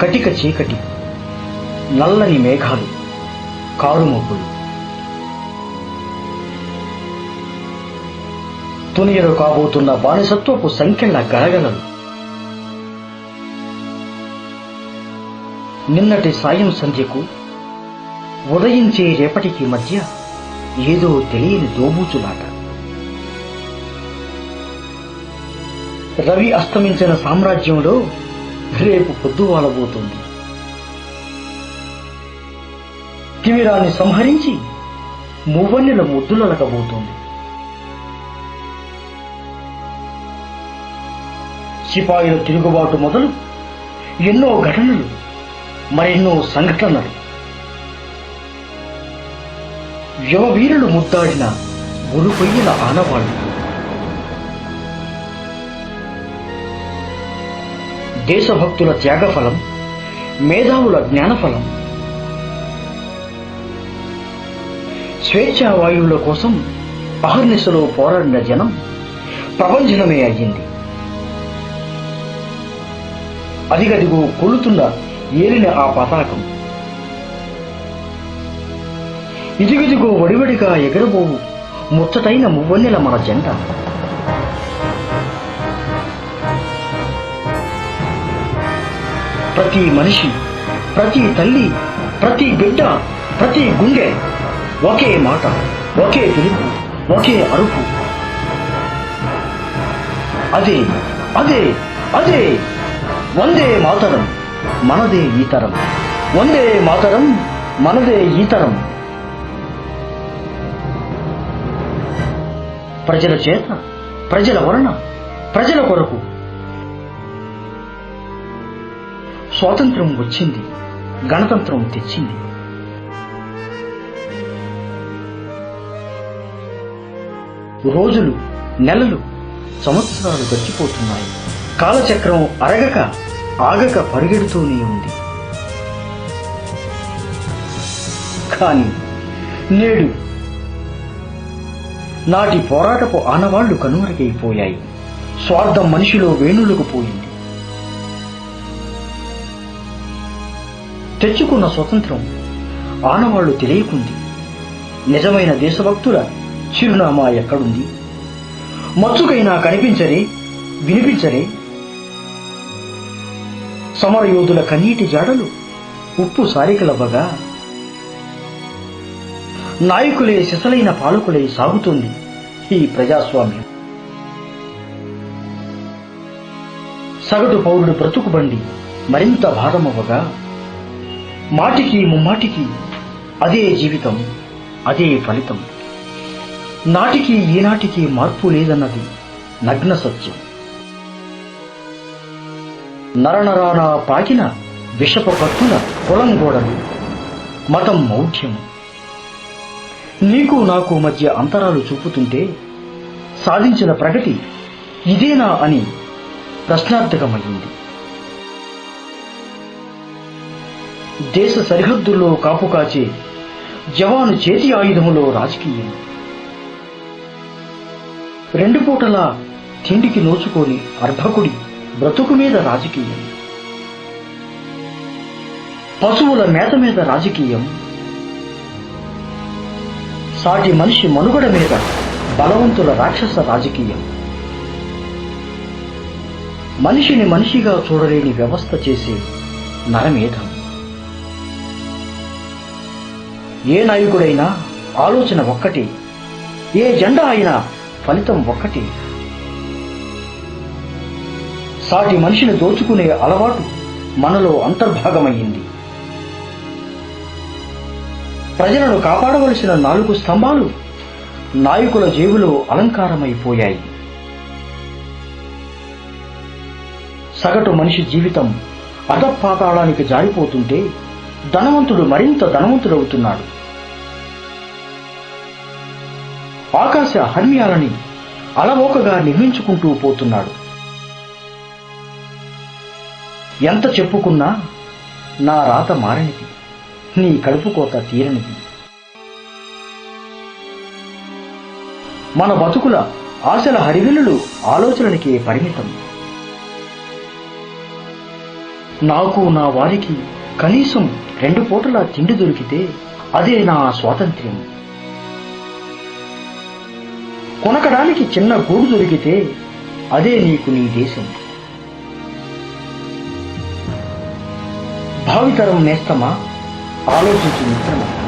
కటిక చీకటి నల్లని మేఘాలు కారుమబ్బులు తునియలు కాబోతున్న బానిసత్వపు సంఖ్యల గరగలలు నిన్నటి సాయం సంధ్యకు ఉదయించే రేపటికి మధ్య ఏదో తెలియని దోబూచులాట. రవి అస్తమించిన సామ్రాజ్యంలో రేపు పొద్దువాలబోతుంది తిమిరాన్ని సంహరించి మువ్వన్నెల ముద్దులలకబోతోంది సిపాయిల తిరుగుబాటు మొదలు ఎన్నో ఘటనలు మరెన్నో సంఘటనలు. యువవీరులు ముద్దాడిన గురుకొయ్యల ఆనవాళ్ళు. దేశభక్తుల త్యాగఫలం మేధావుల జ్ఞానఫలం. స్వేచ్ఛావాయువుల కోసం అహర్నిశలో పోరాడిన జనం ప్రపంచనమే అయ్యింది. అదిగదిగో కొలుతున్న ఏలిన ఆ పతాకం. ఇదిగదిగో వడివడిగా ఎగరబోవు ముచ్చటైన మువ్వన్నెల మన జెండా. ప్రతి మనిషి ప్రతి తల్లి ప్రతి బిడ్డ ప్రతి గుండె ఒకే మాట ఒకే పిలుపు ఒకే అరుపు. అదే అదే అదే వందే మాతరం మనదే ఈతరం. వందే మాతరం మనదే ఈతరం. ప్రజల చేత ప్రజల వలన ప్రజల కొరకు స్వాతంత్రం వచ్చింది గణతంత్రం తెచ్చింది. రోజులు నెలలు సంవత్సరాలు గడిచిపోతున్నాయి. కాలచక్రం అరగక ఆగక పరిగెడుతూనే ఉంది. కానీ నేడు నాటి పోరాటపు ఆనవాళ్ళు కనుమరుగైపోయాయి. స్వార్థం మనిషిలో వేణులకు పోయింది. తెచ్చుకున్న స్వతంత్రం ఆనవాళ్ళు తెలియకుంది. నిజమైన దేశభక్తుల చిరునామా ఎక్కడుంది? మచ్చుకైనా కనిపించరే వినిపించరే సమరయోధుల కన్నీటి జాడలు ఉప్పు సారికలవ్వగా నాయకులే సిసలైన పాలకులే సాగుతుంది ఈ ప్రజాస్వామ్యం. సగటు పౌరుడు బ్రతుకుబండి మరింత భారమవ్వగా మాటికి ముమ్మాటికి అదే జీవితం అదే ఫలితం. నాటికి ఈనాటికి మార్పు లేదన్నది నగ్న సత్యం. నరనరానా పాకిన విషపు కత్తుల పొలం గోడలు మతం మౌఢ్యం. నీకు నాకు మధ్య అంతరాలు చూపుతుంటే సాధించిన ప్రగతి ఇదేనా అని ప్రశ్నార్థకమయ్యింది. దేశ సరిహద్దుల్లో కాపు కాచే జవాను చేతి ఆయుధములో రాజకీయం. రెండు పూటలా తిండికి నోచుకొని అర్భకుడి బ్రతుకు మీద రాజకీయం. పశువుల మేత మీద రాజకీయం. సాటి మనిషి మనుగడ మీద బలవంతుల రాక్షస రాజకీయం. మనిషిని మనిషిగా చూడలేని వ్యవస్థ చేసే నరమేధం. ఏ నాయకుడైనా ఆలోచన ఒక్కటి ఏ జెండా అయినా ఫలితం ఒక్కటి. సాటి మనిషిని దోచుకునే అలవాటు మనలో అంతర్భాగమయ్యింది. ప్రజలను కాపాడవలసిన నాలుగు స్తంభాలు నాయకుల జేబులో అలంకారమైపోయాయి. సగటు మనిషి జీవితం అధపాతాళానికి జారిపోతుంటే ధనవంతుడు మరింత ధనవంతుడవుతున్నాడు. ఆకాశ హర్మ్యాలని అలవోకగా నిర్మించుకుంటూ పోతున్నాడు. ఎంత చెప్పుకున్నా నా రాత మారనిది నీ కడుపు కోత తీరనిది. మన బతుకుల ఆశల హరివిల్లులు ఆలోచనలకే పరిమితం. నాకు నా వారికి కనీసం రెండు పూటల తిండి దొరికితే అదే నా స్వాతంత్ర్యం. కొనకడానికి చిన్న గూడు దొరికితే అదే నీకు నీ దేశం. భావితరం నేస్తమా? ఆలోచించు మిత్రమా?